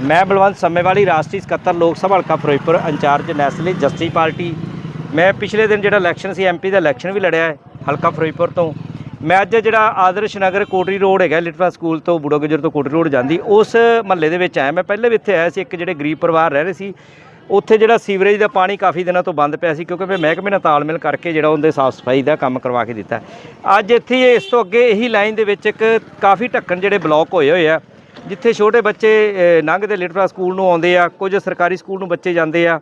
ਮੈਂ ਬਲਵੰਤ ਸੰਮੇਵਾਲੀ, ਰਾਸ਼ਟਰੀ ਸਕੱਤਰ ਲੋਕ ਸਭਾ ਹਲਕਾ Firozpur, incharge national justice party. ਮੈਂ ਪਿਛਲੇ ਦਿਨ ਜਿਹੜਾ ਇਲੈਕਸ਼ਨ ਸੀ ਐਮਪੀ ਦਾ ਇਲੈਕਸ਼ਨ ਵੀ ਲੜਿਆ ਹੈ, ਹਲਕਾ ਫਿਰੋਜ਼ਪੁਰ ਤੋਂ। ਮੈਂ ਅੱਜ ਜਿਹੜਾ ਆਦਰਸ਼ ਨਗਰ ਕੋਟਰੀ ਰੋਡ ਹੈਗਾ, ਲਿਟਵਾ ਸਕੂਲ ਤੋਂ ਬੁੜੋਗੁਜਰ ਤੋਂ ਕੋਟਰੀ ਰੋਡ ਜਾਂਦੀ, ਉਸ ਮਹੱਲੇ ਦੇ ਵਿੱਚ ਆਇਆ। ਮੈਂ ਪਹਿਲੇ ਵੀ ਇੱਥੇ ਆਇਆ ਸੀ, ਇੱਕ ਜਿਹੜੇ ਗਰੀਬ ਪਰਿਵਾਰ ਰਹਿ ਰਹੇ ਸੀ, ਉੱਥੇ ਜਿਹੜਾ ਸੀਵਰੇਜ ਦਾ ਪਾਣੀ ਕਾਫੀ ਦਿਨਾਂ ਤੋਂ ਬੰਦ ਪਿਆ ਸੀ, ਕਿਉਂਕਿ ਮੈਂ ਮਹਿਕਮੇ ਨਾਲ ਤਾਲਮੇਲ ਕਰਕੇ ਜਿਹੜਾ ਉਹਦੇ ਸਾਫ਼ ਸਫ਼ਾਈ ਦਾ ਕੰਮ ਕਰਵਾ ਕੇ ਦਿੱਤਾ। ਅੱਜ ਇੱਥੇ ਇਸ ਤੋਂ ਅੱਗੇ ਇਹੀ ਲਾਈਨ ਦੇ ਵਿੱਚ ਇੱਕ ਕਾਫੀ ਢੱਕਣ ਜਿਹੜੇ ਬਲੌਕ ਹੋਏ ਹੋਏ ਆ। ਜਿੱਥੇ ਛੋਟੇ ਬੱਚੇ ਲੰਘਦੇ ਲਿਟਰਾ ਸਕੂਲ ਨੂੰ ਆਉਂਦੇ ਆ ਕੁਝ ਸਰਕਾਰੀ ਸਕੂਲ ਨੂੰ ਬੱਚੇ ਜਾਂਦੇ ਆ।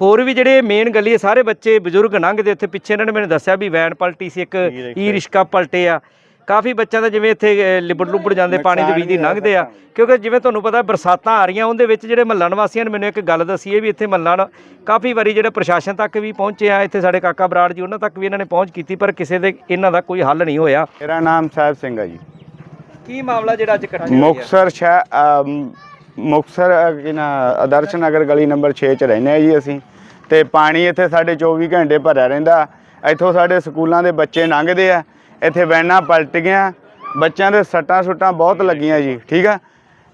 ਹੋਰ ਵੀ ਜਿਹੜੇ ਮੇਨ ਗਲੀ ਹੈ ਸਾਰੇ ਬੱਚੇ ਬਜ਼ੁਰਗ ਲੰਘਦੇ ਉੱਥੇ ਪਿੱਛੇ ਇਹਨਾਂ ਨੇ ਮੈਨੂੰ ਦੱਸਿਆ ਵੀ ਵੈਨ ਪਲਟੀ ਸੀ ਇੱਕ ਈ ਰਿਸ਼ਕਾ ਪਲਟੇ ਆ। ਕਾਫੀ ਬੱਚਿਆਂ ਦਾ ਜਿਵੇਂ ਇੱਥੇ ਲਿਬੜ ਲੁਬੜ ਜਾਂਦੇ ਪਾਣੀ ਦੇ ਵਿੱਚ ਦੀ ਲੰਘਦੇ ਆ। ਕਿਉਂਕਿ ਜਿਵੇਂ ਤੁਹਾਨੂੰ ਪਤਾ ਬਰਸਾਤਾਂ ਆ ਰਹੀਆਂ ਉਹਦੇ ਵਿੱਚ ਜਿਹੜੇ ਮਹੱਲਾ ਨਿਵਾਸੀਆਂ ਨੇ ਮੈਨੂੰ ਇੱਕ ਗੱਲ ਦੱਸੀ ਹੈ ਵੀ ਇੱਥੇ ਮਹੱਲਾ ਕਾਫੀ ਵਾਰੀ ਜਿਹੜੇ ਪ੍ਰਸ਼ਾਸਨ ਤੱਕ ਵੀ ਪਹੁੰਚੇ ਆ ਇੱਥੇ ਸਾਡੇ ਕਾਕਾ ਬਰਾੜ ਜੀ ਉਹਨਾਂ ਤੱਕ ਵੀ ਇਹਨਾਂ ਨੇ ਪਹੁੰਚ ਕੀਤੀ ਪਰ ਕਿਸੇ ਦੇ ਇਹਨਾਂ ਦਾ ਕੋਈ ਹੱਲ ਨਹੀਂ ਹੋਇਆ। ਮੇਰਾ ਨਾਮ ਸਾਹਿਬ ਸਿੰਘ ਹੈ ਜੀ। ਕੀ ਮਾਮਲਾ ਜਿਹੜਾ ਅੱਜ ਇਕੱਠੇ ਹੋਇਆ? ਮੁਕਸਰ ਸ਼ਹਿ ਅਮ, ਮੁਕਤਸਰ ਆਦਰਸ਼ ਨਗਰ ਗਲੀ ਨੰਬਰ 6 ਚ ਰਹਿੰਦੇ ਆ ਜੀ ਅਸੀਂ। ਤੇ ਪਾਣੀ ਇੱਥੇ ਸਾਡੇ 24 ਘੰਟੇ ਭਰਿਆ ਰਹਿੰਦਾ। ਇੱਥੋਂ ਸਾਡੇ ਸਕੂਲਾਂ ਦੇ ਬੱਚੇ ਲੰਘਦੇ ਆ। ਇੱਥੇ ਵੈਨਾਂ ਪਲਟ ਗਈਆਂ। ਬੱਚਿਆਂ ਦੇ ਸੱਟਾਂ ਸੁੱਟਾਂ ਬਹੁਤ ਲੱਗੀਆਂ ਜੀ ਠੀਕ ਆ?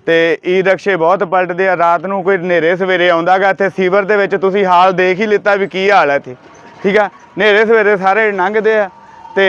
ਤੇ ਈ ਰਕਸ਼ੇ ਬਹੁਤ ਪਲਟਦੇ ਆ। ਰਾਤ ਨੂੰ ਕੋਈ ਹਨੇਰੇ ਸਵੇਰੇ ਆਉਂਦਾਗਾ ਇੱਥੇ ਸੀਵਰ ਦੇ ਵਿੱਚ। ਤੁਸੀਂ ਹਾਲ ਦੇਖ ਹੀ ਲਿੱਤਾ ਵੀ ਕੀ ਹਾਲ ਹੈ ਇੱਥੇ ਠੀਕ ਆ? ਹਨੇਰੇ ਸਵੇਰੇ ਸਾਰੇ ਲੰਘਦੇ ਆ। ਤੇ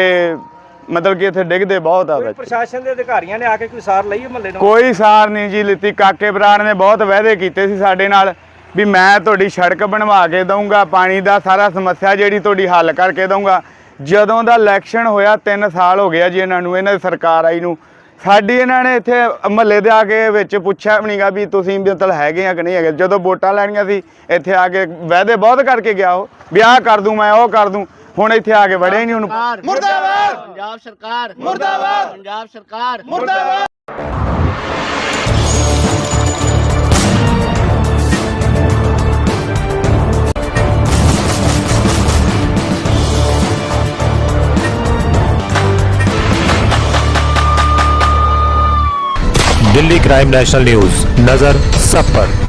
ਮਤਲਬ ਕਿ ਇੱਥੇ ਡਿੱਗਦੇ ਬਹੁਤ ਆ ਕੋਈ ਬੱਚੇ ਪ੍ਰਸ਼ਾਸਨ ਦੇ ਅਧਿਕਾਰੀਆਂ ਨੇ ਆ ਕੇ ਕੋਈ ਸਾਰ ਲਈ ਮਹੱਲੇ ਨੂੰ? ਕੋਈ ਸਾਰ ਨਹੀਂ ਜੀ ਲਿੱਤੀ। ਕਾਕੇ ਬਰਾੜ ਨੇ ਬਹੁਤ ਵਾਅਦੇ ਕੀਤੇ ਸੀ ਸਾਡੇ ਨਾਲ ਵੀ ਮੈਂ ਤੁਹਾਡੀ ਸੜਕ ਬਣਵਾ ਕੇ ਦਊਂਗਾ ਪਾਣੀ ਦਾ ਸਾਰਾ ਸਮੱਸਿਆ ਜਿਹੜੀ ਤੁਹਾਡੀ ਹੱਲ ਕਰਕੇ ਦਊਂਗਾ। ਜਦੋਂ ਦਾ ਇਲੈਕਸ਼ਨ ਹੋਇਆ 3 ਸਾਲ ਹੋ ਗਿਆ ਜੀ ਇਹਨਾਂ ਨੂੰ ਇਹਨਾਂ ਦੀ ਸਰਕਾਰ ਆਈ ਨੂੰ। ਸਾਡੀ ਇਹਨਾਂ ਨੇ ਇੱਥੇ ਮਹੱਲੇ ਦੇ ਆ ਕੇ ਵਿੱਚ ਪੁੱਛਿਆ ਵੀ ਨਹੀਂਗਾ ਵੀ ਤੁਸੀਂ ਮਤਲਬ ਹੈਗੇ ਆ ਕਿ ਨਹੀਂ ਹੈਗੇ। ਜਦੋਂ ਵੋਟਾਂ ਲੈਣੀਆਂ ਸੀ ਇੱਥੇ ਆ ਕੇ ਵਾਅਦੇ ਬਹੁਤ ਕਰਕੇ ਗਿਆ ਉਹ ਵਿਆਹ ਕਰ ਦੂੰ ਮੈਂ ਉਹ ਕਰ ਦੂੰ। ਹੁਣ ਇੱਥੇ ਆ ਕੇ ਵੜਿਆ ਹੀ ਨਹੀਂ ਉਹਨੂੰ ਮੁਰਦਾਬਾਦ ਪੰਜਾਬ ਸਰਕਾਰ ਮੁਰਦਾਬਾਦ ਪੰਜਾਬ ਸਰਕਾਰ ਮੁਰਦਾਬਾਦ दिल्ली क्राइम नेशनल न्यूज नजर सब पर